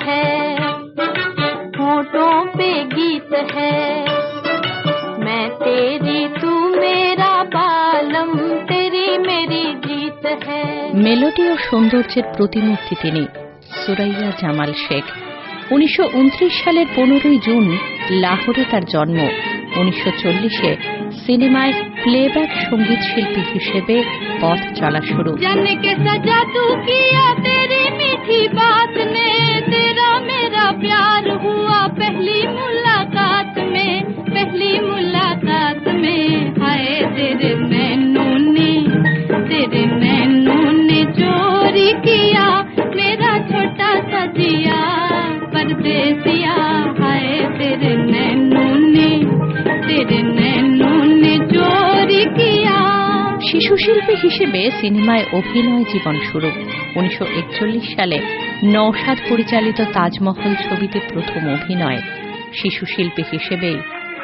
है होठों पे गीत है मैं तेरी तू मेरा बालम तेरी मेरी जीत है মেলোডি ও সৌন্দর্যের প্রতিমূর্তি তিনি সুরাইয়া জামাল শেখ উনিশশো সালের পনেরোই জুন লাহোরে তার জন্ম উনিশশো চল্লিশে সিনেমায় প্লেব্যাক সঙ্গীত শিল্পী হিসেবে পথ চলা শুরু जाने के सजा तू किया तेरी मीठी बात ने तेरा मेरा प्यार हुआ पहली मुलाकात में पहली मुलाकात में हाय तेरे नैनों ने तेरे नैनों ने चोरी किया मेरा छोटा सा दिया परदेसिया हाय तेरे नैनों ने तेरे नैनों ने चोरी किया শিশু শিল্পী হিসেবে সিনেমায় অভিনয় জীবন শুরু উনিশশো সালে নওশাদ পরিচালিত তাজমহল ছবিতে প্রথম অভিনয়। শিশু শিল্পী হিসেবে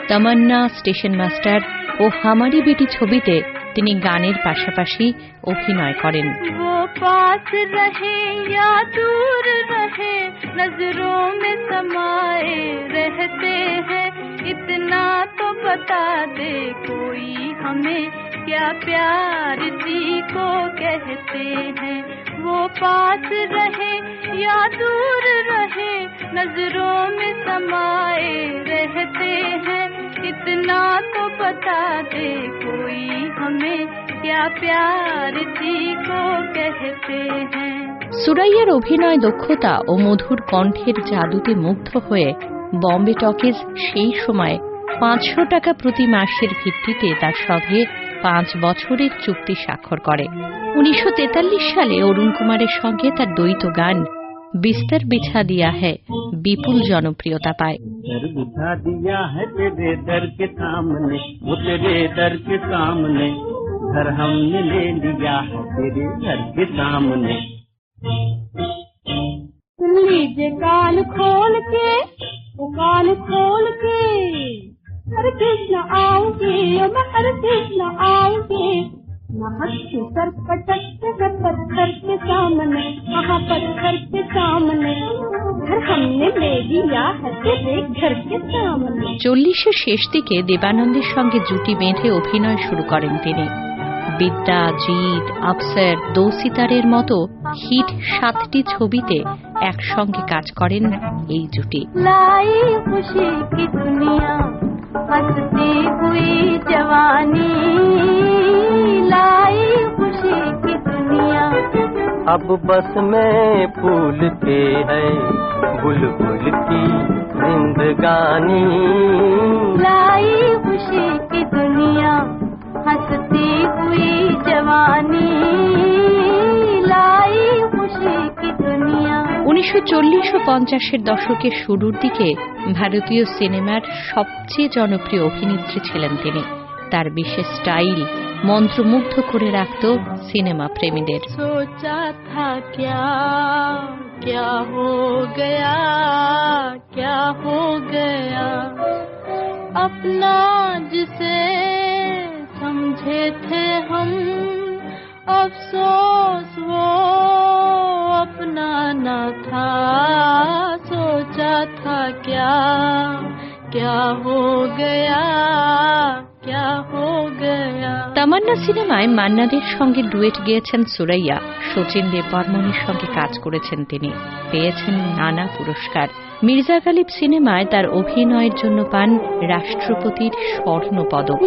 তামান্না, স্টেশন মাস্টার ও হামারি বেটি ছবিতে তিনি গানের পাশাপাশি অভিনয় করেন। ইতনা তো বতা দে, কোই হমে नजरों में समाए रहते हैं इतना तो बता दे कोई हमें क्या प्यार जी को कहते हैं वो पास रहे या दूर रहे नजरों में समाए रहते हैं इतना तो बता दे कोई हमें क्या प्यार जी को कहते हैं সুরাইয়ার অভিনয় দক্ষতা ও মধুর কণ্ঠের জাদুতে মুগ্ধ হয়ে বম্বে টকিজ সেই সময় পাঁচশো টাকা প্রতি মাসের ভিত্তিতে তার সঙ্গে পাঁচ বছরের চুক্তি স্বাক্ষর করে। উনিশশো সালে অরুণ কুমারের সঙ্গে তার দ্বৈত গান বিস্তার বিছা দিয়া হ্যায় বিপুল জনপ্রিয়তা পায়। কাল খোল কে কাল খোল दर के सामने वो तेरे दर के सामने घर हमने ले लिया है तेरे घर के सामने सुन लीजिए कान खोल के वो कान खोल के हरे कृष्ण आओगे मैं हरे कृष्ण आओगे महक के सर पटक के घर पत्थर के सामने वहाँ पत्थर के सामने घर हमने ले लिया है तेरे घर के सामने চল্লিশের শেষ দিকে দেবানন্দের সঙ্গে জুটি বেঁধে অভিনয় শুরু করেন তিনি বিদ্যা জিৎ আফসার দো সিতারের মতো হিট সাতটি ছবিতে একসঙ্গে কাজ করেন এই জুটি लाई खुशी की दुनिया हंसती हुई जवानी लाई खुशी की दुनिया। अब बस में फूल के है बुलबुल की जिंदगानी लाई खुशी की दुनिया हंसती हुई जवानी। উনিশশো চল্লিশ ও পঞ্চাশের দশকের শুরুর দিকে ভারতীয় সিনেমার সবচেয়ে জনপ্রিয় অভিনেত্রী ছিলেন তিনি তার বিশেষ স্টাইল মন্ত্রমুগ্ধ করে রাখত সিনেমা প্রেমীদের सोचा था क्या क्या हो गया क्या हो गया अपना जिसे समझे थे हम अफसोस वो क्या क्या हो गया क्या हो गया তামান্না সিনেমায় মান্নাদের সঙ্গে ডুয়েট গেয়েছেন সুরাইয়া শচীন দেববর্মনের সঙ্গে কাজ করেছেন তিনি পেয়েছেন নানা পুরস্কার মির্জা গালিব সিনেমায় তার অভিনয়ের জন্য পান রাষ্ট্রপতির স্বর্ণ পদক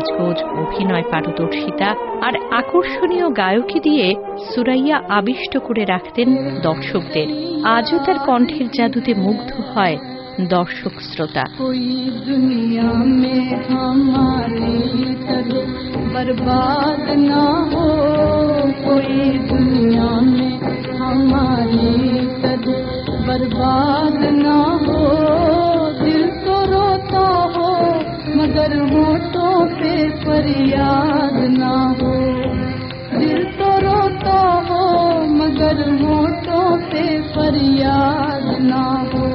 সাজগোজ অভিনয় পারদর্শিতা আর আকর্ষণীয় গায়কী দিয়ে সুরাইয়া আবিষ্ট করে রাখতেন দর্শকদের আজও তার কণ্ঠের জাদুতে মুগ্ধ হয় দর্শক শ্রোতা कोई दुनिया में हमारी तरह बर्बाद ना हो कोई दुनिया में हमारी तरह बर्बाद ना हो दिल तो रोता हो मगर होठों पे फरियाद ना हो। दिल तो रोता हो मगर होठ पे फरियाद ना हो।